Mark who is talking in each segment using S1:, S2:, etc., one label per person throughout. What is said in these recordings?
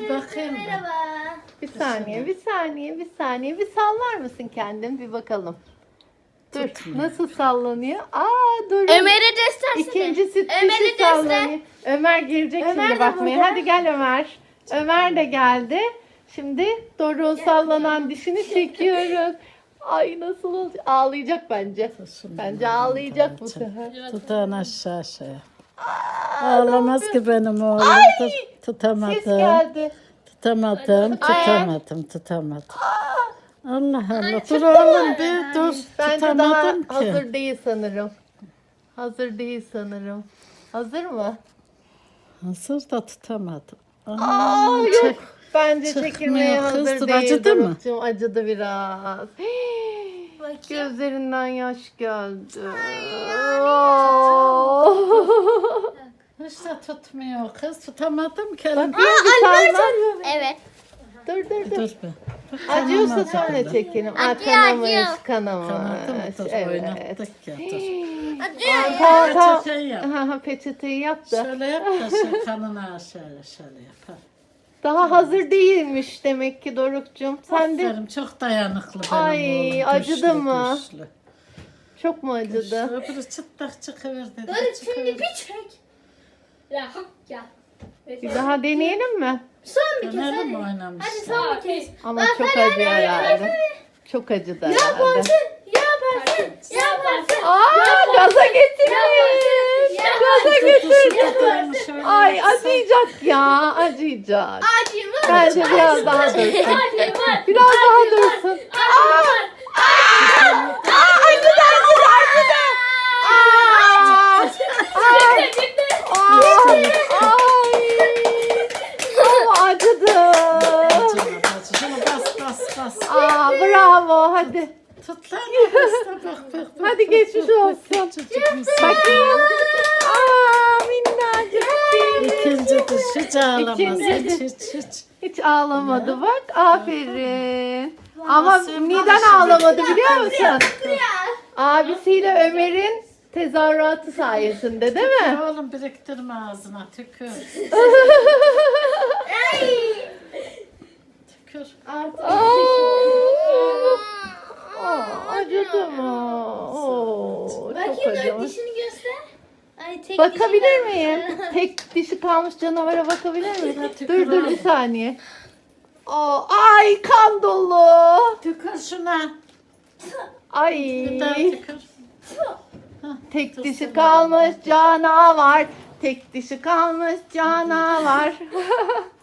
S1: Arkadaşlar
S2: Bakayım ben.
S1: merhaba.
S3: Bir saniye, bir saniye, bir saniye. Bir sallar mısın kendin? Bir bakalım. Dur,
S2: Tutmuyor.
S3: nasıl sallanıyor? Aa, dur.
S1: Ömer'e göstersene.
S3: İkinci süt
S1: Ömer'i
S3: dişi sallanıyor. Ömer gelecek
S1: Ömer
S3: şimdi
S1: de
S3: bakmaya.
S1: burada.
S3: Hadi gel Ömer. Ömer de geldi. Şimdi Doruk'un sallanan dişini çekiyoruz. Ay nasıl olacak? Ağlayacak bence. Bence ağlayacak bu sefer.
S2: Tutan aşağı şey. Ağlamaz ki benim oğlum. Tut-
S3: Ses
S2: tutamadım.
S3: geldi.
S2: Tutamadım, tutamadım, tutamadım. Allah Allah. Dur oğlum bir dur.
S3: Bence daha
S2: Tutamadım ki.
S3: hazır değil sanırım. Hazır değil sanırım. Hazır mı?
S2: Hazır da tutamadım.
S3: Aa, yok. Bence
S2: çıkmıyor
S3: çekilmeye
S2: kız.
S3: hazır
S2: Dur,
S3: değil.
S2: acıdı mı?
S3: Doruk'cum, Acıdı biraz.
S1: Bakayım.
S3: Gözlerinden yaş geldi.
S2: İşte tutmuyor kız. Tutamadım ki.
S3: Bak bir salla.
S1: Evet.
S3: Dur dur dur.
S2: Dur be.
S3: Acıyorsa sonra çekelim. Aa,
S1: Acıyor,
S3: kanamış,
S1: acıyor.
S3: kanamış.
S2: Kanadı mı? Dur
S3: Evet.
S2: oynattık ya. Dur.
S1: Acıyor.
S3: Tamam tamam.
S2: Peçeteyi yap.
S3: Ha, ha, peçeteyi yap da.
S2: Şöyle yap da şu kanını aşağıya şöyle yap.
S3: Daha hazır değilmiş demek ki Doruk'cum. Sen de
S2: Aferin çok dayanıklı benim
S3: Ay,
S2: oğlum.
S3: acıdı
S2: Güçlü,
S3: mı?
S2: güçlü.
S3: çok mu acıdı?
S2: Öbürü çıtlak çıkıverdi.
S1: Dur şimdi bir çek. Ya ya.
S3: Bir daha deneyelim mi?
S1: Son bir kez hadi. Hadi son bir kez.
S3: Ama
S1: Bak,
S3: çok
S1: hadi,
S3: acı
S1: hadi, hadi,
S3: herhalde. Çok acıdı
S1: Yaparsın.
S3: herhalde.
S1: Yaparsın. Yaparsın.
S3: Aa gaza getirmiş. Gaza getirmiş. Ay acıyacak ya acıyacak.
S1: Acımı.
S3: Bence biraz daha dursun. Biraz daha dursun. Aa, acıdı acıdı acıdı. Aa, aa, ay, ay. Ama acıdı.
S2: Şunu bas.
S3: Aa bravo hadi.
S2: Tut lan. Bak bak bak.
S3: Hadi geçmiş olsun. Bakayım. Aa minnacık bir.
S2: İkincidir. Hiç ağlamaz.
S3: İkincidir.
S2: Hiç hiç hiç.
S3: Hiç ağlamadı bak. Aferin. Ama neden ağlamadı biliyor musun? Abisiyle Ömer'in tezahüratı sayesinde değil mi?
S2: Oğlum biriktirme ağzına. Tükür. Tükür.
S3: Aa, Aa, acıdı mı? Oo, çok
S1: Bakayım dört
S3: acımış.
S1: dişini göster. Ay tek
S3: Bakabilir
S1: dişi
S3: miyim? Tek dişi kalmış canavara bakabilir miyim? Dur dur bir saniye. Aa, ay kan dolu.
S2: Tükür şuna.
S3: Ay.
S2: Tükür.
S3: Tek dişi kalmış canavar. Tek dişi kalmış canavar.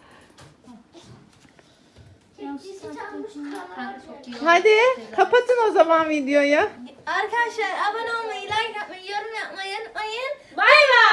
S3: Hadi kapatın o zaman videoyu.
S1: Arkadaşlar abone olmayı, like atmayı, yorum yapmayı unutmayın. Bay bay.